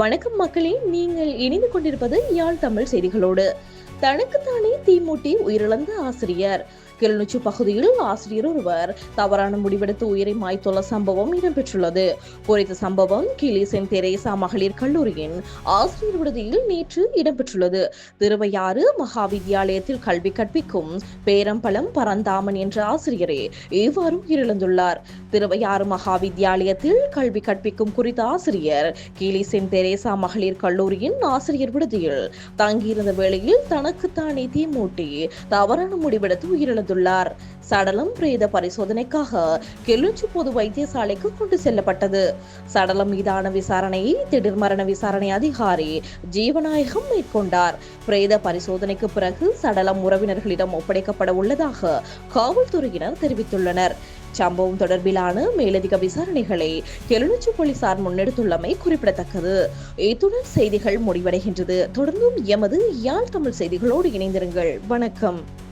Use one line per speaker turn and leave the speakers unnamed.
வணக்கம் மக்களே நீங்கள் இணைந்து கொண்டிருப்பது யாழ் தமிழ் செய்திகளோடு. தனக்குத்தானே தீமூட்டி உயிரிழந்த ஆசிரியர். கிளிநொச்சி பகுதியில் ஆசிரியர் ஒருவர் தவறான முடிவெடுத்து உயிரை மாய்த்துள்ள சம்பவம் இடம்பெற்றுள்ளது. குறித்த சம்பவம் கிளி சென்ட் தெரேசா மகளிர் கல்லூரியின் ஆசிரியர் விடுதியில் நேற்று இடம்பெற்றுள்ளது. திருவையாறு மகா வித்தியாலயத்தில் கல்வி கற்பிக்கும் பேரம்பலம் பரந்தாமன் என்ற ஆசிரியரே இவ்வாறு உயிரிழந்துள்ளார். திருவையாறு மகா வித்தியாலயத்தில் கல்வி கற்பிக்கும் குறித்த ஆசிரியர் கிளிசென் சென்ட் தெரேசா மகளிர் கல்லூரியின் ஆசிரியர் விடுதியில் தங்கியிருந்த வேளையில் தனது தனக்குத்தானே தீமூட்டி தவறான முடிவெடுத்து உயிரிழந்துள்ளார். சடலம் பிரேத பரிசோதனைக்காக கிளிநொச்சி பொது வைத்தியசாலைக்கு கொண்டு செல்லப்பட்டது. சடலம் மீதான விசாரணையை திடீர் மரண விசாரணை அதிகாரி ஜீவநாயகம் மேற்கொண்டார். பிரேத பரிசோதனைக்கு பிறகு சடலம் உறவினர்களிடம் ஒப்படைக்கப்பட உள்ளதாக காவல்துறையினர் தெரிவித்துள்ளனர். சம்பவம் தொடர்பிலான மேலதிக விசாரணைகளை கிளிநொச்சி போலீசார் முன்னெடுத்துள்ளமை குறிப்பிடத்தக்கது. இத்துடன் செய்திகள் முடிவடைகின்றது. தொடர்ந்தும் எமது யாழ் தமிழ் செய்திகளோடு இணைந்திருங்கள். வணக்கம்.